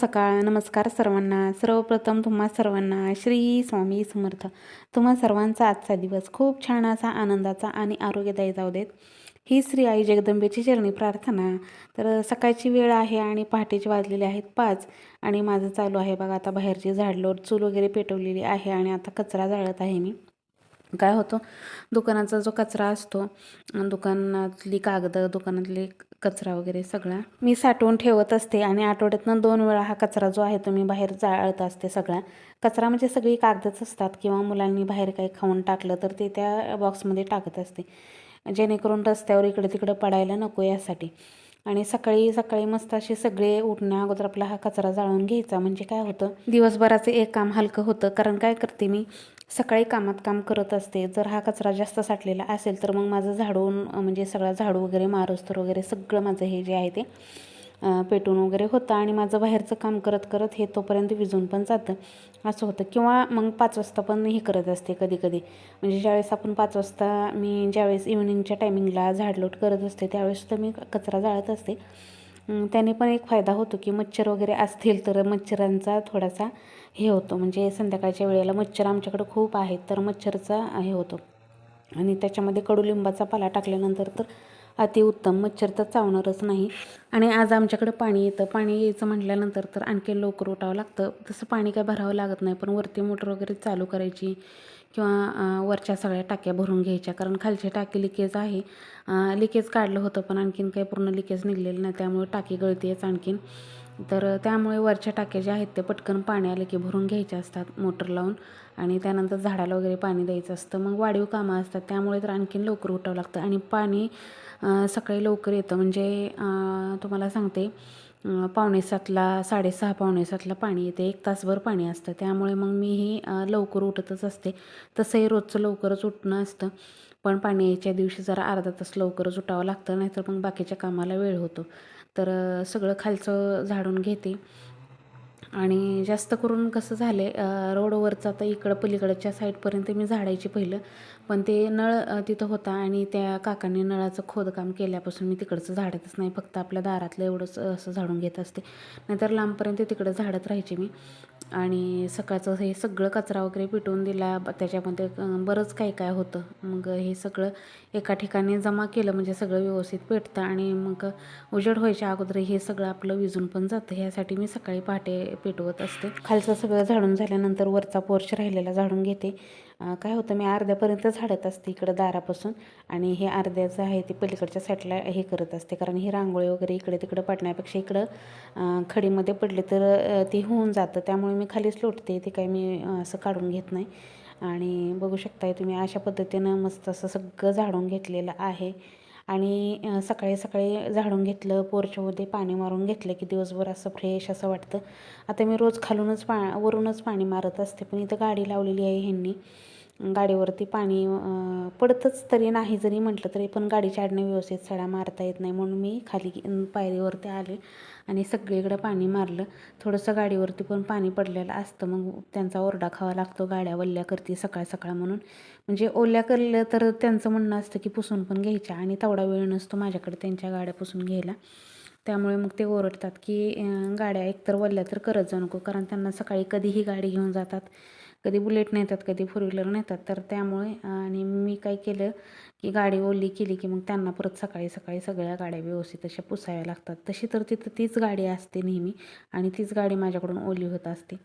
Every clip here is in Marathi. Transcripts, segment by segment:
सकाळ. नमस्कार सर्वांना. सर्वप्रथम तुम्हा सर्वांना श्री स्वामी समर्थ. तुम्हा सर्वांचा आजचा दिवस खूप छान असा आनंदाचा आणि आरोग्यदायी जाऊ देत. ही श्री आई जगदंबेची चरणी प्रार्थना. तर सकाळची वेळ आहे आणि पहाटेचे वाजलेले आहेत पाच. आणि माझं चालू आहे बघा आता बाहेरची झाडलोट चूल वगैरे पेटवलेली आहे आणि आता कचरा जाळत आहे मी. काय होतं? दुकानाचा जो कचरा असतो दुकानातली कागदं दुकानातली कचरा वगैरे सगळा मी साठवून ठेवत असते आणि आठवड्यातनं दोन वेळा हा कचरा जो आहे तो मी बाहेर जाळत असते सगळा. कचरा म्हणजे सगळी कागदच असतात किंवा मुलांनी बाहेर काही खाऊन टाकलं तर ते त्या बॉक्समध्ये टाकत असते. जेणेकरून रस्त्यावर इकडे तिकडे पडायला नको यासाठी. आणि सकाळी सकाळी मस्त असे सगळे उठण्या अगोदर आपला हा कचरा जाळून घ्यायचा. म्हणजे काय होतं? दिवसभराचं एक काम हलकं होतं. कारण काय करते मी? सकाळी कामात काम करत असते. जर हा कचरा जास्त साठलेला असेल तर मग माझं झाडून म्हणजे सगळा झाडू वगैरे मारुस्तर वगैरे सगळं माझं हे जे आहे ते पेटून वगैरे होतं आणि माझं बाहेरचं काम करत करत हे तोपर्यंत विजून पण जातं. असं होतं. किंवा मग पाच वाजता पण हे करत असते कधी कधी म्हणजे ज्यावेळेस आपण पाच वाजता मी ज्यावेळेस इव्हिनिंगच्या टायमिंगला झाडलोट करत असते त्यावेळेस तर मी कचरा जाळत असते. त्याने पण एक फायदा होतो की मच्छर वगैरे असतील तर मच्छरांचा थोडासा हे होतो. म्हणजे संध्याकाळच्या वेळेला मच्छर आमच्याकडे खूप आहेत तर मच्छरचा हे होतो. आणि त्याच्यामध्ये कडुलिंबाचा पाला टाकल्यानंतर तर अतिउत्तम मच्छर तर चावणारच नाही. आणि आज आमच्याकडे पाणी येतं. पाणी यायचं म्हटल्यानंतर तर आणखी लवकर उठावं लागतं. तसं पाणी काय भरावं लागत नाही पण वरती मोटर वगैरे चालू करायची. किंवा वरच्या सगळ्या टाक्या भरून घ्यायच्या. कारण खालची टाकी लिकेज आहे. लिकेज काढलं होतं पण आणखीन काही पूर्ण लिकेज निघलेलं नाही. त्यामुळे टाकी गळतीच आणखीन. तर त्यामुळे वरच्या टाक्या ज्या आहेत ते पटकन पाणी आलं की भरून घ्यायच्या असतात मोटर लावून. आणि त्यानंतर झाडाला वगैरे पाणी द्यायचं असतं. मग वाढीव कामं असतात. त्यामुळे तर आणखीन लवकर उठावं लागतं. आणि पाणी सकाळी लवकर येतं. म्हणजे तुम्हाला सांगते पावणेसातला पावणे सातला साडेसहा पावणे सातला पाणी येते. एक तासभर पाणी असतं. त्यामुळे मग मीही लवकर उठतच असते. तसंही रोजचं लवकरच उठणं असतं. पण पाणी यायच्या दिवशी जरा अर्धा तास लवकरच उठावं लागतं. नाहीतर मग बाकीच्या कामाला वेळ होतो. तर सगळं खालचं झाडून घेते. आणि जास्त करून कसं झालं आहे रोडवरचं आता इकडं पलीकडच्या साईडपर्यंत मी झाडायची पहिलं. पण ते नळ तिथं होता आणि त्या काकांनी नळाचं खोदकाम केल्यापासून मी तिकडचं झाडतच नाही. फक्त आपल्या दारातलं एवढंच असं झाडून घेत असते. नाहीतर लांबपर्यंत तिकडं झाडत राहायची मी. आणि सकाळचं हे सगळं कचरा वगैरे पिटवून दिला. त्याच्यामध्ये बरंच काय काय होतं. मग हे सगळं एका ठिकाणी जमा केलं. म्हणजे सगळं व्यवस्थित पेटतं आणि मग उजेड व्हायच्या अगोदर हे सगळं आपलं विजून पण जातं. ह्यासाठी मी सकाळी पहाटे पेटवत असते. खालचं सगळं झाडून झाल्यानंतर वरचा पोर्च राहिलेला झाडून घेते. काय होतं मी अर्ध्यापर्यंत झाडत असते इकडं दारापासून आणि हे अर्ध्याचं आहे ते पलीकडच्या साईडला हे करत असते. कारण ही रांगोळी वगैरे इकडे तिकडं पडण्यापेक्षा इकडं खडीमध्ये पडले तर ते होऊन जातं. त्यामुळे मी खालीच लोटते ते काही मी असं काढून घेत नाही. आणि बघू शकताय तुम्ही अशा पद्धतीनं मस्त असं सगळं झाडून घेतलेलं आहे. आणि सकाळी सकाळी झाडून घेतलं पोरच्यामध्ये पाणी मारून घेतलं की दिवसभर असं फ्रेश असं वाटतं. आता मी रोज खालूनच पा वरूनच पाणी मारत असते पण इथं गाडी लावलेली आहे ह्यांनी. गाडीवरती पाणी पडतंच तरी नाही जरी म्हटलं तरी पण गाडीच्या आडने व्यवस्थित सडा मारता येत नाही म्हणून मी खाली पायरीवरती आले आणि सगळीकडं पाणी मारलं. थोडंसं गाडीवरती पण पाणी पडलेलं असतं मग त्यांचा ओरडा खावा लागतो गाड्या वल्ल्या करते सकाळ सकाळ म्हणून. म्हणजे ओल्या करलं तर त्यांचं म्हणणं असतं की पुसून पण घ्यायच्या आणि तेवढा वेळ नसतो माझ्याकडे त्यांच्या गाड्या पुसून घ्यायला. त्यामुळे मग ते ओरडतात की गाड्या एकतर वल्ल्या तर करत जाऊ नको कारण त्यांना सकाळी कधीही गाडी घेऊन जातात. कधी बुलेट नेतात कधी फोर व्हीलर नेतात. तर त्यामुळे आणि मी काय केलं की गाडी ओली केली की मग त्यांना परत सकाळी सकाळी सगळ्या गाड्या व्यवस्थित अशा पुसाव्या लागतात. तशी तर तिथं तीच गाडी असते नेहमी आणि तीच गाडी माझ्याकडून ओली होत असते.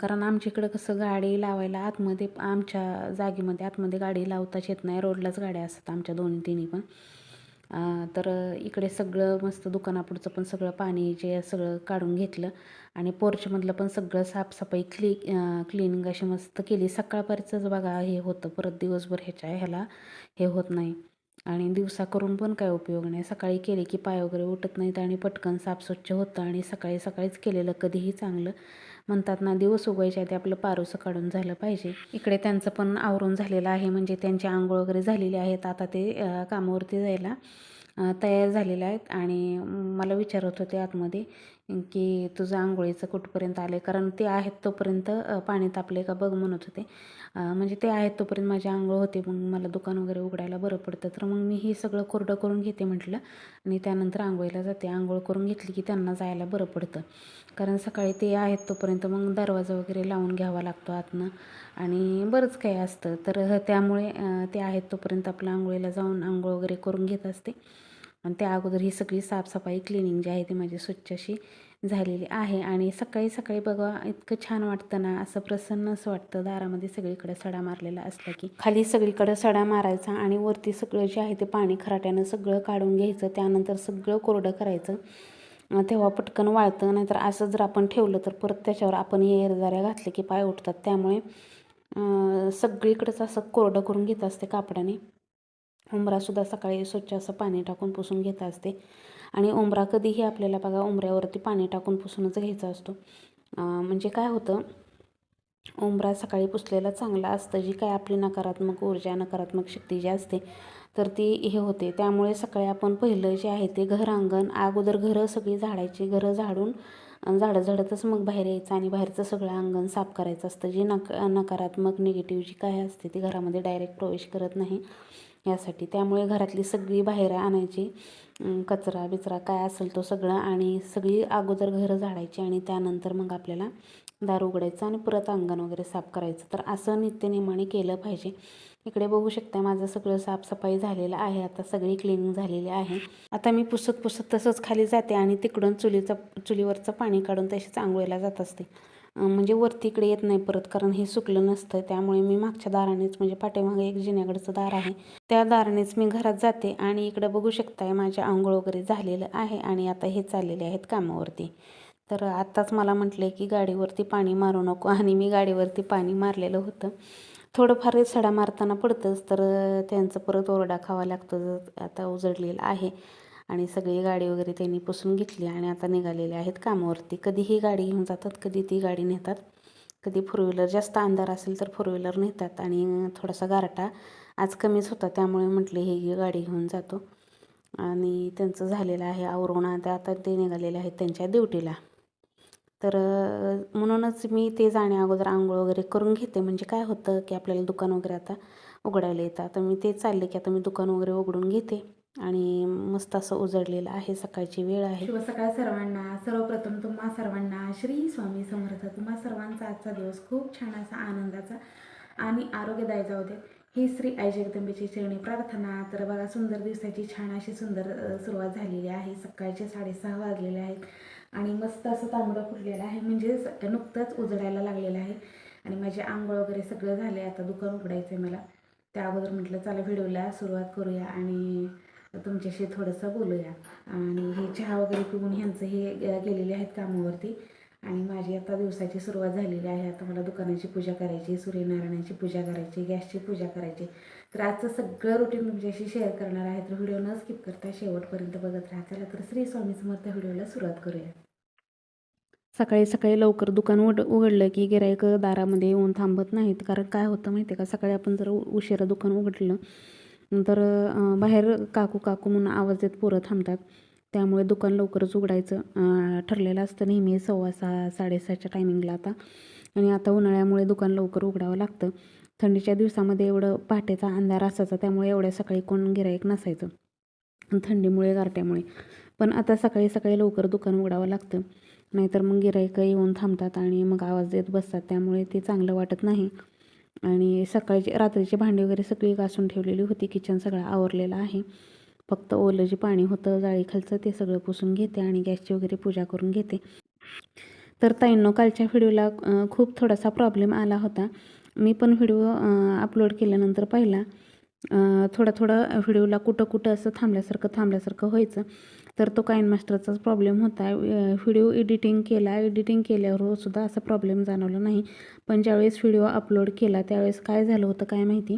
कारण आमच्या इकडं कसं गाडी लावायला आतमध्ये आमच्या जागेमध्ये आतमध्ये गाडी लावताच येत नाही. रोडलाच गाड्या असतात आमच्या दोन्ही तिन्ही पण. तर इकडे सगळं मस्त दुकानापुढचं पण सगळं पाणी जे सगळं काढून घेतलं. आणि पोर्चमधलं पण सगळं साफसफाई क्ली क्लिनिंग अशी मस्त केली. सकाळपर्यंतच बघा हे होतं. परत दिवसभर ह्याच्या ह्याला हे होत नाही. आणि दिवसा करून पण काय उपयोग नाही. सकाळी केले की पाय वगैरे उठत नाहीत आणि पटकन साफ स्वच्छ होतं आणि सकाळी सकाळीच केलेलं कधीही चांगलं. म्हणतात ना दिवस उगवायच्या आधी आपलं पारोसं काढून झालं पाहिजे. इकडे त्यांचं पण आवरून झालेलं आहे म्हणजे त्यांची आंघोळ वगैरे झालेली आहेत. आता ते कामावरती जायला तयार झालेलं आहेत. आणि मला विचारत होते आतमध्ये की तुझं आंघोळीचं कुठपर्यंत आलं आहे कारण ते आहेत तोपर्यंत पाणी तापले का बघ म्हणत होते. म्हणजे ते आहेत तोपर्यंत माझी आंघोळ होते मग मला दुकान वगैरे उघडायला बरं पडतं. तर मग मी हे सगळं कोरडं करून घेते म्हटलं. आणि त्यानंतर आंघोळीला जाते. आंघोळ करून घेतली की त्यांना जायला बरं पडतं. कारण सकाळी ते आहेत तोपर्यंत मग दरवाजा वगैरे लावून घ्यावा लागतो आतनं. आणि बरंच काही असतं. तर त्यामुळे ते आहेत तोपर्यंत आपलं आंघोळीला जाऊन आंघोळ वगैरे करून घेत असते. आणि त्या अगोदर ही सगळी साफसफाई क्लिनिंग जी आहे ती माझी स्वच्छ अशी झालेली आहे. आणि सकाळी सकाळी बघा इतकं छान वाटतं ना असं प्रसन्न असं वाटतं. दारामध्ये सगळीकडे सडा मारलेला असला की. खाली सगळीकडे सडा मारायचा आणि वरती सगळं जे आहे ते पाणी खराट्यानं सगळं काढून घ्यायचं. त्यानंतर सगळं कोरडं करायचं. तेव्हा पटकन वाळतं. नाहीतर असं जर आपण ठेवलं तर परत त्याच्यावर आपण हे एरदाऱ्या घातले की पाय उठतात. त्यामुळे सगळीकडंच सगळीकडेच असं कोरडं करून घेत असते कापडाने. उंबरासुद्धा सकाळी स्वच्छ असं पाणी टाकून पुसून घेत असते. आणि उंबरा कधीही आपल्याला बघा उंबऱ्यावरती पाणी टाकून पुसूनच घ्यायचा असतो. म्हणजे काय होतं? उंबरा सकाळी पुसलेला चांगला असतं. जी काय आपली नकारात्मक ऊर्जा नकारात्मक शक्ती जी असते तर ती हे होते. त्यामुळे सकाळी आपण पहिलं जे आहे ते घर अंगण अगोदर घरं सगळी झाडायची. घरं झाडून झाडं झाडतच मग बाहेर यायचं आणि बाहेरचं सगळं अंगण साफ करायचं असतं. जी नक नकारात्मक निगेटिव्ह जी काय असते ती घरामध्ये डायरेक्ट प्रवेश करत नाही. यासाठी. त्यामुळे घरातली सगळी बाहेर आणायची कचरा बिचरा काय असेल तो सगळं आणि सगळी अगोदर घरं झाडायची आणि त्यानंतर मग आपल्याला दार उघडायचं आणि परत अंगण वगैरे साफ करायचं. तर असं नित्यनेमाने केलं पाहिजे. इकडे बघू शकता माझं सगळं साफसफाई झालेलं आहे. आता सगळी क्लिनिंग झालेली आहे. आता मी पुसत पुसत तसंच खाली जाते आणि तिकडून चुलीचं चुलीवरचं पाणी काढून तशीच आंघोळीला जात असते. म्हणजे वरती इकडे येत नाही परत कारण हे सुकलं नसतं. त्यामुळे मी मागच्या दारानेच म्हणजे पाठीमागे एक जिन्याकडचं दार आहे. त्या दारानेच मी घरात जाते आणि इकडं बघू शकताय माझ्या आंघोळ वगैरे झालेलं आहे आणि आता हे चाललेले आहेत कामावरती. तर आत्ताच मला म्हटले की गाडीवरती पाणी मारू नको आणि मी गाडीवरती पाणी मारलेलं होतं. थोडंफार सडा मारताना पडतंच तर त्यांचं परत ओरडा खावा लागतो आता उजडलेलं आहे. आणि सगळी गाडी वगैरे त्यांनी पुसून घेतली आणि आता निघालेले आहेत कामावरती. कधी ही गाडी घेऊन जातात कधी ती गाडी नेतात. कधी फोर व्हीलर जास्त अंधार असेल तर फोर व्हीलर नेतात आणि थोडासा गारटा आज कमीच होता त्यामुळे म्हटले ही गाडी घेऊन जातो. आणि त्यांचं झालेलं आहे आवरून आता आता ते निघालेले आहेत त्यांच्या ड्युटीला. तर म्हणूनच मी ते जाण्या अगोदर आंघोळ वगैरे करून घेते. म्हणजे काय होतं की आपल्याला दुकान वगैरे आता उघडायला येतं. आता मी ते चालले की आता मी दुकान वगैरे उघडून घेते. आणि मस्त असं उजडलेलं आहे सकाळची वेळ आहे. शुभ सकाळ सर्वांना. सर्वप्रथम तुम्हा सर्वांना श्री स्वामी समर्थ. तुम्हा सर्वांचा आजचा दिवस खूप छान असा आनंदाचा आणि आरोग्यदायी जाऊ दे. ही श्री आई जगदंबेची चरणी प्रार्थना. तर बघा सुंदर दिवसाची छान अशी सुंदर सुरुवात झालेली आहे. सकाळचे साडेसहा वाजलेले आहेत आणि मस्त असं तांबडं फुटलेलं आहे. म्हणजे नुकतंच उजडायला लागलेलं आहे. आणि माझे आंघोळ वगैरे सगळं झाले आता दुकान उघडायचं आहे मला. त्या अगोदर म्हटलं चला व्हिडिओला सुरुवात करूया आणि तुमच्याशी थोडंसं बोलूया. आणि हे चहा वगैरे पिऊन ह्यांचं हे गेलेले आहेत कामावरती. आणि माझी आता दिवसाची सुरुवात झालेली आहे. आता मला दुकानाची पूजा करायची सूर्यनारायणाची पूजा करायची गॅसची पूजा करायची. तर आजचं सगळं रुटीन तुमच्याशी शेअर करणार आहे. तर व्हिडिओ न स्किप करता शेवटपर्यंत बघत राहा. चला तर श्री स्वामी समर्थ व्हिडिओला सुरुवात करूया. सकाळी सकाळी लवकर दुकान उड उघडलं की गिरायक दारामध्ये येऊन थांबत नाहीत. कारण काय होतं माहिती आहे का? सकाळी आपण जर उशिरा दुकान उघडलं तर बाहेर काकू काकू म्हणून आवाज देत पोरं थांबतात. त्यामुळे दुकान लवकरच उघडायचं. ठरलेलं असतं नेहमी सव्वा सहा साडेसहाच्या टायमिंगला आता. आणि आता उन्हाळ्यामुळे दुकान लवकर उघडावं लागतं. थंडीच्या दिवसामध्ये एवढं पहाटेचा अंधार असायचा त्यामुळे एवढ्या सकाळी कोण गिरायक नसायचं. थंडीमुळे गारट्यामुळे. पण आता सकाळी सकाळी लवकर दुकान उघडावं लागतं. नाहीतर मग गिरायक येऊन थांबतात आणि मग आवाज देत बसतात. त्यामुळे ते चांगलं वाटत नाही. आणि सकाळची रात्रीची भांडी वगैरे सगळी घासून ठेवलेली होती. किचन सगळं आवरलेलं आहे. फक्त ओलं जे पाणी होतं जाळीखालचं ते सगळं पुसून घेते आणि गॅसची वगैरे पूजा करून घेते. तर ताईंनो कालच्या व्हिडिओला खूप थोडासा प्रॉब्लेम आला होता. मी पण व्हिडिओ अपलोड केल्यानंतर पाहिला. थोडा थोडा व्हिडिओला कुठं कुठं असं थांबल्यासारखं थांबल्यासारखं व्हायचं. तर तो काइन मास्टरचाच प्रॉब्लेम होता. व्हिडिओ एडिटिंग केला. एडिटिंग केल्यावर सुद्धा असा प्रॉब्लेम जाणवला नाही. पण ज्यावेळेस व्हिडिओ अपलोड केला त्यावेळेस काय झालं होतं काय माहिती?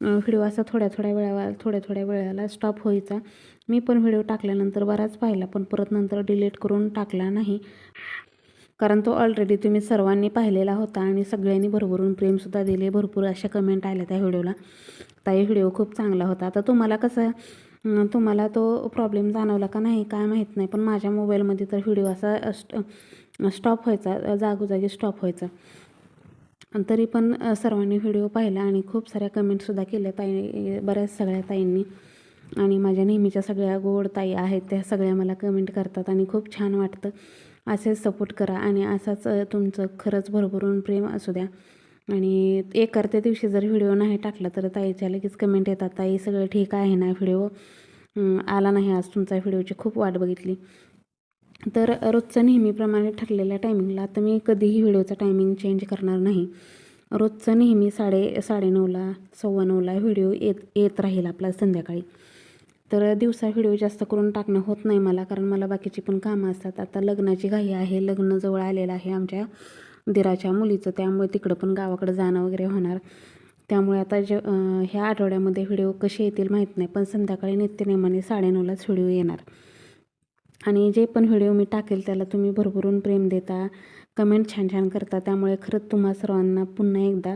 व्हिडिओ असा थोड्या थोड्या वेळा थोड्या थोड्या वेळाला स्टॉप व्हायचा. मी पण व्हिडिओ टाकल्यानंतर बराच पाहिला पण परत नंतर डिलीट करून टाकला नाही. कारण तो ऑलरेडी तुम्ही सर्वांनी पाहिलेला होता आणि सगळ्यांनी भरभरून प्रेमसुद्धा दिले. भरपूर अशा कमेंट आल्या त्या व्हिडिओला ताई व्हिडिओ खूप चांगला होता. आता तुम्हाला कसं तुम्हाला तो प्रॉब्लेम जाणवला का नाही काय माहीत नाही. पण माझ्या मोबाईलमध्ये तर व्हिडिओ असा स्टॉप व्हायचा जागोजागी स्टॉप व्हायचा. तरी पण सर्वांनी व्हिडिओ पाहिला आणि खूप साऱ्या कमेंटसुद्धा केल्या ताई बऱ्याच सगळ्या ताईंनी. आणि माझ्या नेहमीच्या सगळ्या गोड ताई आहेत त्या सगळ्या मला कमेंट करतात आणि खूप छान वाटतं. असेच सपोर्ट करा आणि असाच तुमचं खरंच भरभरून प्रेम असू द्या. आणि एक करते दिवशी जर व्हिडिओ नाही टाकला तर ताईच्या लगेच कमेंट येतात ताई सगळं ठीक आहे ना व्हिडिओ? आला नाही आज तुमचा व्हिडिओची खूप वाट बघितली. तर रोजचं नेहमीप्रमाणे ठरलेल्या टायमिंगला आता मी कधीही व्हिडिओचा टायमिंग चेंज करणार नाही. रोजचं नेहमी साडे साडेनऊला सव्वा नऊला व्हिडिओ येत येत राहील आपला संध्याकाळी. तर दिवसा व्हिडिओ जास्त करून टाकणं होत नाही मला कारण मला बाकीची पण कामं असतात. आता लग्नाची घाई आहे लग्न जवळ आलेलं आहे आमच्या. दिराच्या मुलीचं त्यामुळे तिकडं पण गावाकडं जाणं वगैरे होणार. त्यामुळे आता जे ह्या आठवड्यामध्ये व्हिडिओ कसे येतील माहीत नाही पण संध्याकाळी नित्यनेमाने साडेनऊलाच व्हिडिओ येणार. आणि जे पण व्हिडिओ मी टाकेल त्याला तुम्ही भरभरून प्रेम देता कमेंट छान छान करता. त्यामुळे खरंच तुम्हा सर्वांना पुन्हा एकदा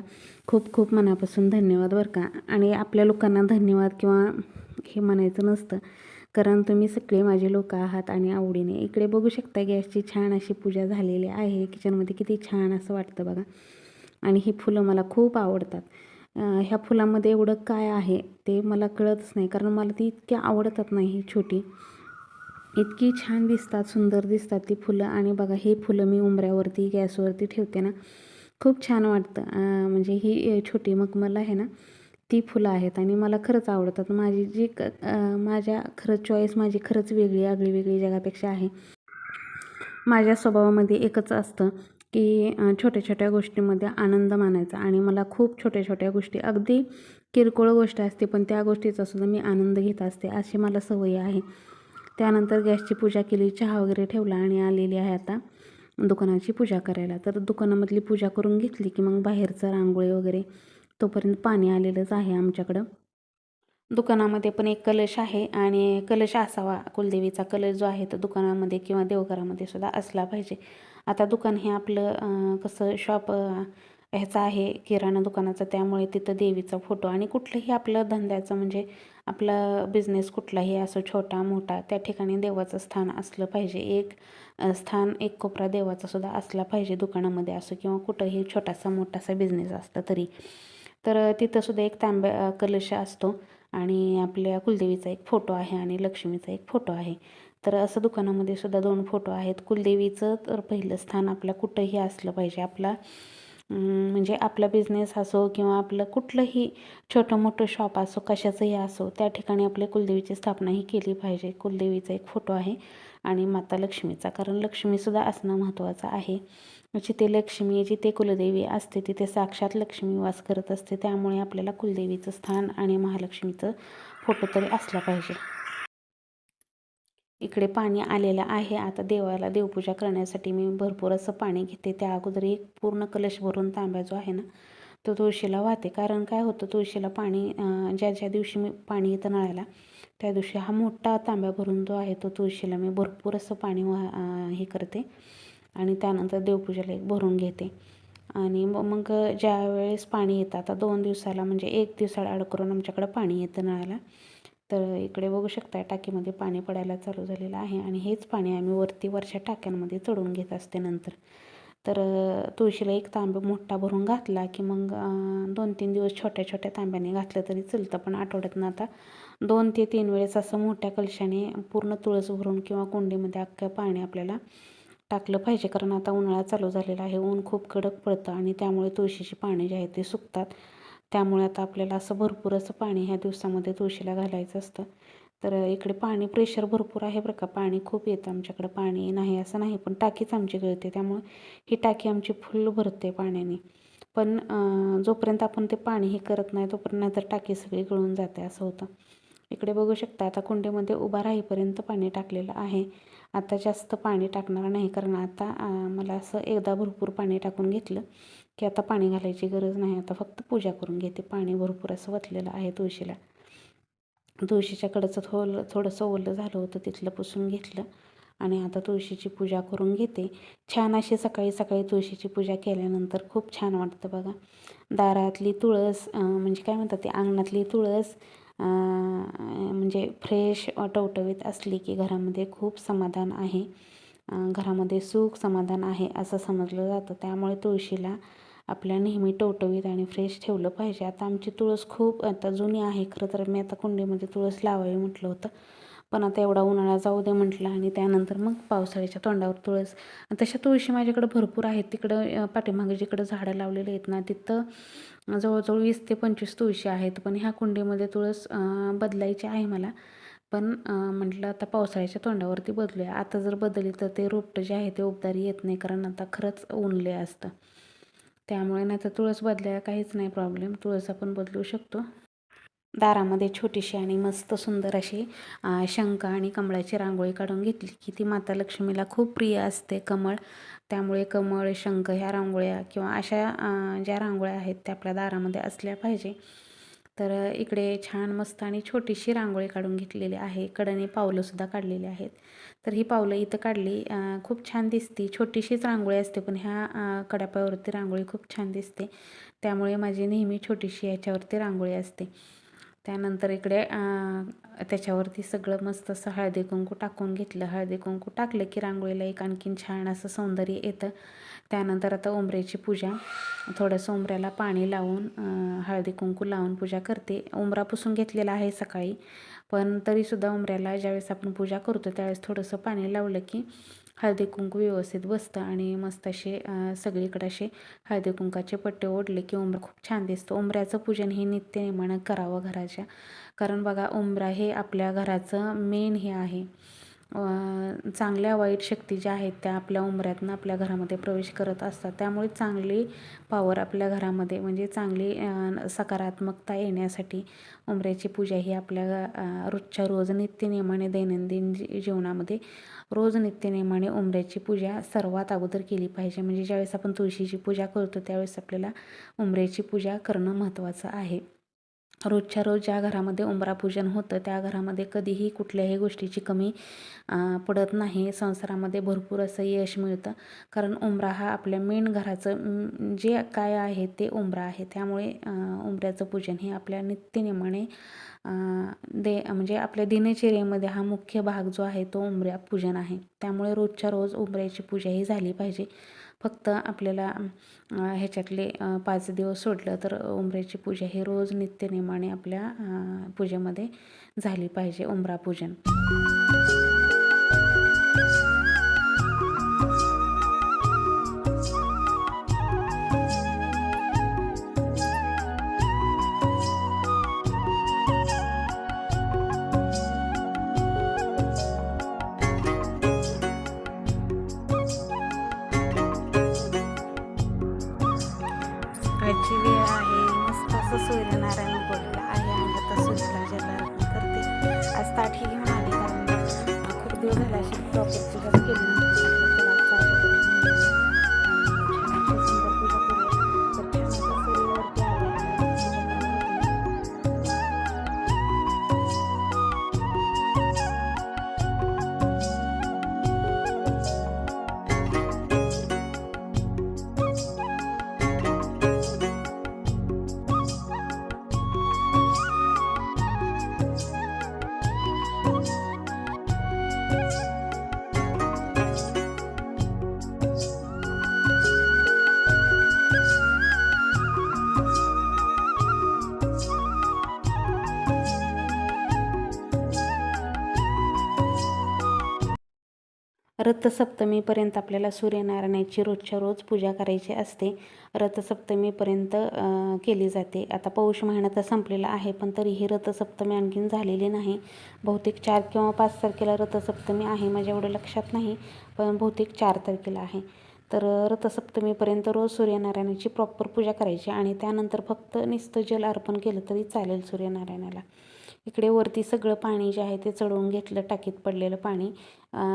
खूप खूप मनापासून धन्यवाद बरं का. आणि आपल्या लोकांना धन्यवाद किंवा हे म्हणायचं नसतं कारण तुम्ही सगळे माझे लोक आहात आणि आवडीने इकडे बघू शकता गॅसची छान अशी पूजा झालेली आहे. किचनमध्ये किती छान असं वाटतं बघा. आणि ही फुलं मला खूप आवडतात. ह्या फुलामध्ये एवढं काय आहे ते मला कळतच नाही कारण मला ती इतकी आवडतात नाही ही छोटी. इतकी छान दिसतात सुंदर दिसतात ती फुलं. आणि बघा हे फुलं मी उंबऱ्यावरती गॅसवरती ठेवते ना. खूप छान वाटतं. म्हणजे ही छोटी मखमल आहे ना. ती फुलं आहेत आणि मला खरंच आवडतात. माझी जी क माझ्या खरंच चॉईस माझी खरंच वेगळी आगळी वेगळी जगापेक्षा आहे. माझ्या स्वभावामध्ये एकच असतं की छोट्या छोट्या गोष्टींमध्ये आनंद मानायचा आणि मला खूप छोट्या छोट्या गोष्टी अगदी किरकोळ गोष्ट असते पण त्या गोष्टीचा सुद्धा मी आनंद घेत असते अशी मला सवय आहे. त्यानंतर गॅसची पूजा केली चहा वगैरे ठेवला आणि आलेली आहे आता दुकानाची पूजा करायला. तर दुकानामधली पूजा करून घेतली की मग बाहेरचं रांगोळी वगैरे तोपर्यंत पाणी आलेलंच आहे आमच्याकडं. दुकानामध्ये पण एक कलश आहे आणि कलश असावा कुलदेवीचा कलश जो आहे तो दुकानामध्ये किंवा देवघरामध्ये सुद्धा असला पाहिजे. आता दुकान हे आपलं कसं शॉप ह्याचं आहे किराणा दुकानाचं त्यामुळे तिथं देवीचा फोटो आणि कुठलंही आपलं धंद्याचं म्हणजे आपला बिझनेस कुठलाही असो छोटा मोठा त्या ठिकाणी देवाचं स्थान असलं पाहिजे. एक स्थान एक कोपरा देवाचा सुद्धा असला पाहिजे दुकानामध्ये असो किंवा कुठंही छोटासा मोठासा बिझनेस असला तरी. तर तिथंसुद्धा एक तांब्या कलश असतो आणि आपल्या कुलदेवीचा एक फोटो आहे आणि लक्ष्मीचा एक फोटो आहे. तर असं दुकानामध्ये सुद्धा दोन फोटो आहेत. कुलदेवीचं तर पहिलं स्थान आपल्या कुठंही असलं पाहिजे. आपला म्हणजे आपला बिझनेस असो किंवा आपलं कुठलंही छोटं मोठं शॉप असो कशाचंही असो त्या ठिकाणी आपल्या कुलदेवीची स्थापना ही केली पाहिजे. कुलदेवीचा एक फोटो आहे आणि माता लक्ष्मीचा. कारण लक्ष्मीसुद्धा असणं महत्त्वाचं आहे. म्हणजे जिथे लक्ष्मी जिथे कुलदेवी असते तिथे साक्षात लक्ष्मी वास करत असते. त्यामुळे आपल्याला कुलदेवीचं स्थान आणि महालक्ष्मीचं फोटो तरी असला पाहिजे. इकडे पाणी आलेलं आहे. आता देवाला देवपूजा करण्यासाठी मी भरपूर असं पाणी घेते. त्या अगोदर एक पूर्ण कलश भरून तांब्या जो आहे ना तो तुळशीला वाहते. कारण काय होतं तुळशीला पाणी ज्या ज्या दिवशी मी पाणी येतं नळाला त्या दिवशी हा मोठा तांब्या भरून जो आहे तो तुळशीला मी भरपूर असं पाणी वाह हे करते. आणि त्यानंतर देवपूजेला एक भरून घेते. आणि मग ज्या वेळेस पाणी येतं आता दोन दिवसाला म्हणजे एक दिवसाला आड करून आमच्याकडं पाणी येतं नळाला. तर इकडे बघू शकता टाकीमध्ये पाणी पडायला चालू झालेलं आहे आणि हेच पाणी आम्ही वरती वरच्या टाक्यांमध्ये चढून घेत असते नंतर. तर तुळशीला एक तांबा मोठा भरून घातला की मग दोन तीन दिवस छोट्या छोट्या तांब्याने घातलं तरी चालतं. पण आठवड्यातनं आता दोन ते तीन वेळेस असं मोठ्या कलशाने पूर्ण तुळस भरून किंवा कुंडीमध्ये अख्खं पाणी आपल्याला टाकलं पाहिजे. कारण आता उन्हाळा चालू झालेला आहे. ऊन खूप कडक पडतं आणि त्यामुळे तुळशीची पाने जे आहेत ते सुकतात. त्यामुळे आता आपल्याला असं भरपूर असं पाणी ह्या दिवसामध्ये तुळशीला घालायचं असतं. तर इकडे पाणी प्रेशर भरपूर आहे बरं का. पाणी खूप येतं आमच्याकडं. पाणी नाही असं नाही. पण टाकीच आमची गळते. त्यामुळे ही टाकी आमची फुल भरते पाण्याने. पण जोपर्यंत आपण ते पाणी हे करत नाही तोपर्यंत नाहीतर टाकी सगळी गळून जाते असं होतं. इकडे बघू शकता. आता कुंडीमध्ये उभा राहीपर्यंत पाणी टाकलेलं आहे. आता जास्त पाणी टाकणार नाही कारण आता मला असं एकदा भरपूर पाणी टाकून घेतलं की आता पाणी घालायची गरज नाही. आता फक्त पूजा करून घेते. पाणी भरपूर असं वतलेलं आहे तुळशीला. तुळशीच्या कडचं थोडं थोडंसं ओलं झालं होतं तिथलं पुसून घेतलं आणि आता तुळशीची पूजा करून घेते. छान अशी सकाळी सकाळी तुळशीची पूजा केल्यानंतर खूप छान वाटतं बघा. दारातली तुळस म्हणजे काय म्हणतात ते अंगणातली तुळस म्हणजे फ्रेश टवटवीत असली की घरामध्ये खूप समाधान आहे. घरामध्ये सुख समाधान आहे असं समजलं जातं. त्यामुळे तुळशीला आपल्या नेहमी टवटवीत आणि फ्रेश ठेवलं पाहिजे. आता आमची तुळस खूप आता जुनी आहे. खरं तर मी आता कुंडीमध्ये तुळस लावावी म्हटलं होतं. पण आता एवढा उन्हाळा जाऊ दे म्हटलं आणि त्यानंतर मग पावसाळ्याच्या तोंडावर तुळस. तशा तुळशी माझ्याकडे भरपूर आहेत. तिकडं पाठीमागे जिकडं झाडं लावलेली आहेत ना तिथं जवळजवळ वीस ते पंचवीस तुळशी आहेत. पण ह्या कुंडीमध्ये तुळस बदलायची आहे मला. पण म्हटलं आता पावसाळ्याच्या तोंडावरती बदलूया. आता जर बदलली तर ते रोपटं जे आहे ते उबदारी येत नाही कारण आता खरंच ऊनले असतं. त्यामुळे नाही तर तुळस बदलायला काहीच नाही प्रॉब्लेम. तुळस आपण बदलू शकतो. दारामध्ये छोटीशी आणि मस्त सुंदर अशी शंख आणि कमळाची रांगोळी काढून घेतली की ती माता लक्ष्मीला खूप प्रिय असते. कमळ त्यामुळे कमळ शंख ह्या रांगोळ्या किंवा अशा ज्या रांगोळ्या आहेत त्या आपल्या दारामध्ये असल्या पाहिजे. तर इकडे छान मस्त आणि छोटीशी रांगोळी काढून घेतलेली आहे. कडने पावलंसुद्धा काढलेली आहेत. तर ही पावलं इथं काढली खूप छान दिसते. छोटीशीच रांगोळी असते पण ह्या कडापावरती रांगोळी खूप छान दिसते. त्यामुळे माझी नेहमी छोटीशी याच्यावरती रांगोळी असते. त्यानंतर इकडे त्याच्यावरती सगळं मस्त असं हळदी कुंकू टाकून घेतलं. हळदी कुंकू टाकलं की रांगोळीला एक आणखीन छान असं सौंदर्य येतं. त्यानंतर आता उंबऱ्याची पूजा. थोडंसं उंबऱ्याला पाणी लावून हळदी कुंकू लावून पूजा करते. उंबरा पुसून घेतलेला आहे सकाळी. पण तरीसुद्धा उंबऱ्याला ज्यावेळेस आपण पूजा करतो त्यावेळेस थोडंसं पाणी लावलं की हळदी कुंकू व्यवस्थित बसतं आणि मस्त असे सगळीकडे असे हळदी कुंकाचे पट्टे ओढले की उमरा खूप छान दिसतो. उंबऱ्याचं पूजन हे नित्यनेमानं करावं घराच्या. कारण बघा उंबरा हे आपल्या घराचं मेन हे आहे. चांगल्या वाईट शक्ती ज्या आहेत त्या आपल्या उंबऱ्यातून आपल्या घरामध्ये प्रवेश करत असतात. त्यामुळे चांगली पॉवर आपल्या घरामध्ये म्हणजे चांगली सकारात्मकता येण्यासाठी उंबऱ्याची पूजा ही आपल्या रोजच्या रोज नित्यनेमाने दैनंदिन जी जीवनामध्ये रोज नित्यनियमाने उंबऱ्याची पूजा सर्वात अगोदर केली पाहिजे. म्हणजे ज्यावेळेस आपण तुळशीची पूजा करतो त्यावेळेस आपल्याला उंबऱ्याची पूजा करणं महत्त्वाचं आहे. रोजच्या रोज ज्या घरामध्ये उंबरा पूजन होतं त्या घरामध्ये कधीही कुठल्याही गोष्टीची कमी पडत नाही. संसारामध्ये भरपूर असं यश मिळतं. कारण उंबरा हा आपल्या मेन घराचं जे काय आहे ते उंबरा आहे. त्यामुळे उंबऱ्याचं पूजन हे आपल्या नित्यनेमाने दे म्हणजे आपल्या दिनचर्येमध्ये हा मुख्य भाग जो आहे तो उंबऱ्या पूजन आहे. त्यामुळे रोजच्या रोज उंबऱ्याची पूजा ही झाली पाहिजे. फक्त आपल्याला ह्याच्यातले पाच दिवस सोडलं तर उमऱ्याची पूजा ही रोज नित्यनेमाने आपल्या पूजेमध्ये झाली पाहिजे उंबरा पूजन. अं, खूप दिवस रथसप्तमीपर्यंत आपल्याला सूर्यनारायणाची रोजच्या रोज पूजा करायची असते. रथसप्तमीपर्यंत केली जाते. आता पौष महिना तर संपलेला आहे पण तरीही रथसप्तमी आणखीन झालेली नाही. बहुतेक चार किंवा पाच तारखेला रथसप्तमी आहे माझ्या एवढं लक्षात नाही पण बहुतेक चार तारखेला आहे. तर रथसप्तमीपर्यंत रोज सूर्यनारायणाची प्रॉपर पूजा करायची आणि त्यानंतर फक्त नुसतं जल अर्पण केलं तरी चालेल सूर्यनारायणाला. इकडे वरती सगळं पाणी जे आहे ते चढवून घेतलं टाकीत पडलेलं पाणी.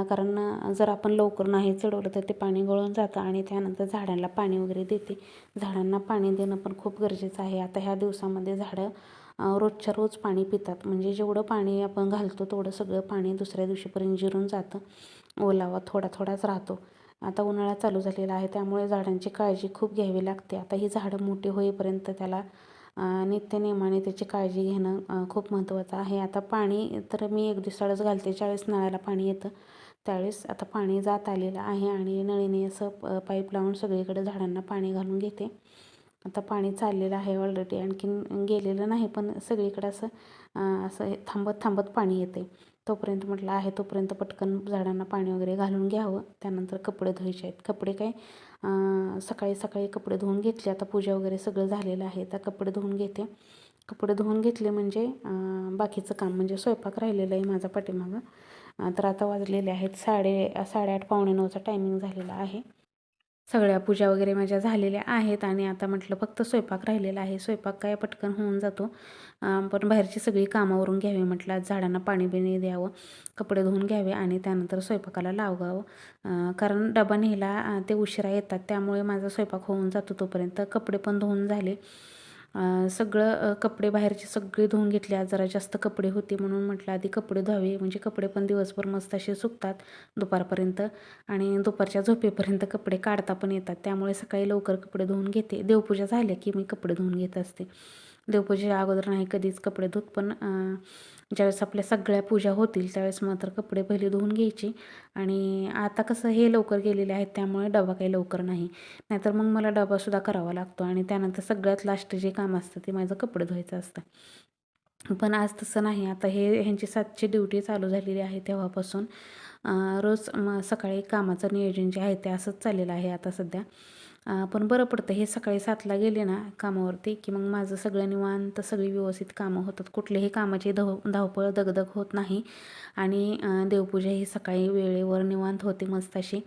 कारण जर आपण लवकर नाही चढवलं तर ते पाणी गळून जातं आणि त्यानंतर झाडांना पाणी वगैरे देते. झाडांना पाणी देणं पण खूप गरजेचं आहे. आता ह्या दिवसामध्ये झाडं रोजच्या रोज पाणी पितात. म्हणजे जेवढं पाणी आपण घालतो तेवढं सगळं पाणी दुसऱ्या दिवशीपर्यंत जिरून जातं. ओलावा थोडा थोडाच राहतो. आता उन्हाळा चालू झालेला आहे त्यामुळे झाडांची काळजी खूप घ्यावी लागते. आता ही झाडं मोठी होईपर्यंत त्याला नित्यनेमाने त्याची काळजी घेणं खूप महत्त्वाचं आहे. आता पाणी तर मी एक दिवसाळच घालते ज्यावेळेस नळाला पाणी येतं त्यावेळेस आता पाणी जात आलेलं आहे आणि नळीने असं पाईप लावून सगळीकडे झाडांना पाणी घालून घेते. आता पाणी चाललेलं आहे ऑलरेडी आणखीन गेलेलं नाही पण सगळीकडे असं असं हे थांबत थांबत पाणी येते. तोपर्यंत म्हटलं आहे तोपर्यंत पटकन झाडांना पाणी वगैरे घालून घ्यावं. त्यानंतर कपडे धुवायचे आहेत. कपडे काय सकाळी सकाळी कपडे धुवून घेतले. आता पूजा वगैरे सगळं झालेलं आहे. तर कपडे धुवून घेते. कपडे धुवून घेतले म्हणजे बाकीचं काम म्हणजे स्वयंपाक राहिलेलं आहे माझा पाठीमागं. तर आता वाजलेले आहेत साडे साडेआठ पावणे नऊचा टायमिंग झालेला आहे. सगळ्या पूजा वगैरे माझ्या झालेल्या आहेत आणि आता म्हटलं फक्त स्वयंपाक राहिलेला आहे. स्वयंपाक काय पटकन होऊन जातो. पण बाहेरची सगळी कामावरून घ्यावी म्हटलं. आज झाडांना पाणी बिणी द्यावं कपडे धुवून घ्यावे आणि त्यानंतर स्वयंपाकाला लावावं कारण डबा नेला ते उशिरा येतात. त्यामुळे माझा स्वयंपाक होऊन जातो तोपर्यंत. कपडे पण धुवून झाले. सगळं कपडे बाहेरचे सगळे धुवून घेतले. आज जरा जास्त कपडे होते म्हणून म्हटलं आधी कपडे धुवावे. म्हणजे कपडे पण दिवसभर मस्त असे सुकतात दुपारपर्यंत. आणि दुपारच्या झोपेपर्यंत कपडे काढता पण येतात. त्यामुळे सकाळी लवकर कपडे धुवून घेते. देवपूजा झाल्या की मी कपडे धुवून घेत असते. देवपूजेच्या अगोदर नाही कधीच कपडे धुत पण ज्यावेळेस आपल्या सगळ्या पूजा होतील त्यावेळेस मात्र कपडे पहिले धुवून घ्यायचे. आणि आता कसं हे लवकर गेलेले आहेत त्यामुळे डबा काही लवकर नाही. नाहीतर मग मला डबासुद्धा करावा लागतो आणि त्यानंतर सगळ्यात लास्ट जे काम असतं ते माझं कपडे धुवायचं असतं. पण आज तसं नाही. आता हे ह्यांची सातची ड्युटी चालू झालेली आहे तेव्हापासून. रोज म सकाळी कामाचं नियोजन जे आहे ते असंच चाललेलं आहे आता सध्या. पण बरं पडतं. हे सकाळी सातला गेले ना कामावरती की मग माझं सगळं निवांत सगळी व्यवस्थित कामं होतात. कुठल्याही कामाची धाव धावपळ दगदग होत नाही. आणि देवपूजा ही सकाळी वेळेवर निवांत होते मस्त अशी.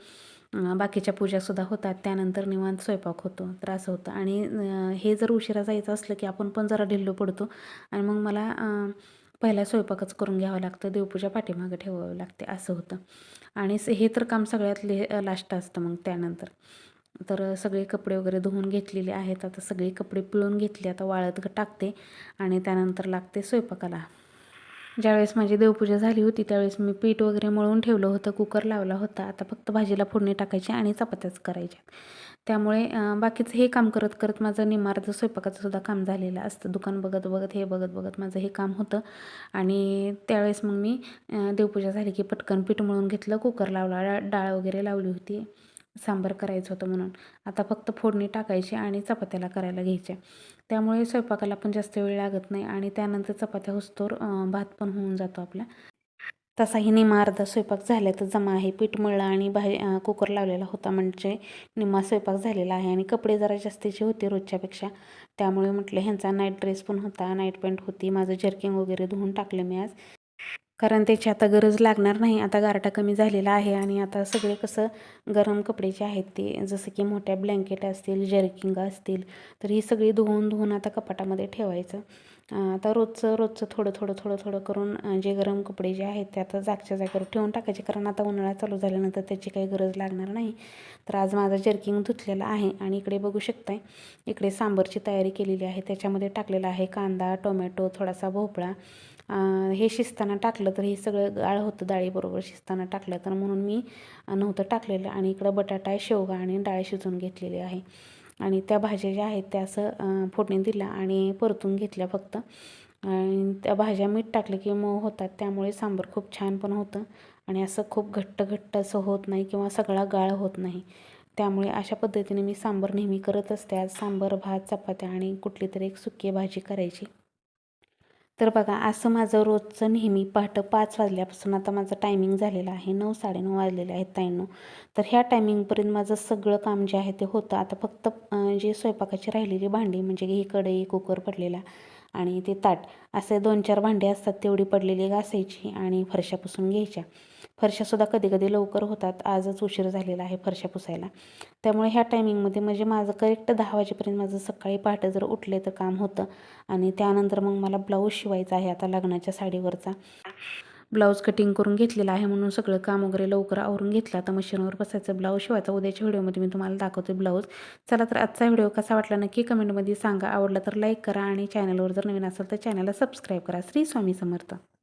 बाकीच्या पूजासुद्धा होतात. त्यानंतर निवांत स्वयंपाक होतो. तर असं होतं. आणि हे जर उशिरा जायचं असलं की आपण पण जरा ढिल्लो पडतो. आणि मग मला पहिला स्वयंपाकच करून घ्यावं लागतं. देवपूजा पाठीमागं ठेवावं लागते. असं होतं. आणि स- हे तर काम सगळ्यात ले लास्ट असतं मग त्यानंतर. तर सगळे कपडे वगैरे धुवून घेतलेले आहेत. आता सगळे कपडे पिळून घेतले. आता वाळत टाकते आणि त्यानंतर लागते स्वयंपाकाला. ज्यावेळेस माझी देवपूजा झाली होती त्यावेळेस मी पीठ वगैरे मळून ठेवलं होतं. कुकर लावला होता. आता फक्त भाजीला फोडणी टाकायची आणि चपात्याच करायच्या. त्यामुळे बाकीचं हे काम करत करत माझं निमार्ध स्वयंपाकाचं सुद्धा काम झालेलं असतं. दुकान बघत बघत हे बघत बघत माझं हे काम होतं. आणि त्यावेळेस मग मी देवपूजा झाली की पटकन पीठ मळून घेतलं. कुकर लावला डा- डाळ वगैरे लावली होती. सांबार करायचं होतं म्हणून. आता फक्त फोडणी टाकायची आणि चपात्याला करायला घ्यायच्या त्यामुळे स्वयंपाकाला पण जास्त वेळ लागत नाही आणि त्यानंतर चपात्या होस्तोर भात पण होऊन जातो आपला. तसाही निम्मा अर्धा स्वयंपाक झाला तर जमा आहे. पीठ मळलं आणि बाहेर कुकर लावलेला होता म्हणजे निम्मा स्वयंपाक झालेला आहे. आणि कपडे जरा जास्तीचे होते रोजच्यापेक्षा त्यामुळे म्हटलं ह्यांचा नाईट ड्रेस पण होता. नाईट पॅन्ट होती. माझं जर्किंग वगैरे धुवून टाकलं मी आज. कारण त्याची आता गरज लागणार नाही. आता गारठा कमी झालेला आहे आणि आता सगळे कसं गरम कपडे जे आहेत ते जसं की मोठ्या ब्लँकेट असतील जर्किंग असतील तर ही सगळी धुवून धुवून आता कपाटामध्ये ठेवायचं. आता रोजचं रोजचं थोडं थोडं थोडं थोडं करून जे गरम कपडे जे आहेत ते आता जागच्या जागेवर ठेवून टाकायचे. कारण आता उन्हाळा चालू झाल्यानंतर त्याची काही गरज लागणार नाही. तर आज माझा जर्किंग धुतलेला आहे आणि इकडे बघू शकताय इकडे सांबरची तयारी केलेली आहे. त्याच्यामध्ये टाकलेला आहे कांदा टोमॅटो थोडासा भोपळा हे शिजताना टाकलं तर हे सगळं गाळ होतं डाळीबरोबर शिजताना टाकलं तर म्हणून मी नव्हतं टाकलेलं आणि इकडं बटाटा शेवगा आणि डाळ शिजवून घेतलेली आहे. आणि त्या भाज्या ज्या आहेत त्या असं फोडणी दिल्या आणि परतून घेतल्या फक्त. आणि त्या भाज्या मीठ टाकलं की मऊ होतात त्यामुळे सांबार खूप छान पण होतं आणि असं खूप घट्ट घट्ट असं होत नाही किंवा सगळा गाळ होत नाही. त्यामुळे अशा पद्धतीने मी सांबार नेहमी करत असते. आज सांबार भात चपात्या आणि कुठली तरी एक सुकी भाजी करायची. तर बघा असं माझं रोजचं नेहमी पहाटं पाच वाजल्यापासून आता माझं टायमिंग झालेलं आहे. नऊ साडेनऊ वाजलेले आहेत ताईंनो. तर ह्या टायमिंगपर्यंत माझं सगळं काम जे आहे ते होतं. आता फक्त जे स्वयंपाकाची राहिलेली भांडी म्हणजे ही कढई कुकर पडलेला आणि ते ताट असे दोन चार भांडी असतात तेवढी पडलेली घासायची आणि फरशा पुसून घ्यायच्या. फरशासुद्धा कधी कधी लवकर होतात. आजच उशीर झालेला आहे फरशा पुसायला. त्यामुळे ह्या टायमिंगमध्ये म्हणजे माझं करेक्ट दहा वाजेपर्यंत माझं सकाळी पहाटे जर उठले तर काम होतं. आणि त्यानंतर मग मला ब्लाऊज शिवायचा आहे आता लग्नाच्या साडीवरचा. ब्लाऊज कटिंग करून घेतलेला आहे म्हणून सगळं काम वगैरे लवकर आवरून घेतलं. आता मशीनवर बसायचं ब्लाऊज शिवायचा. उद्याच्या व्हिडिओमध्ये मी तुम्हाला दाखवते ब्लाऊज. चला तर आजचा व्हिडिओ कसा वाटला नक्की कमेंटमध्ये सांगा. आवडला तर लाईक करा आणि चॅनलवर जर नवीन असेल तर चॅनलला सबस्क्राईब करा. श्री स्वामी समर्थ.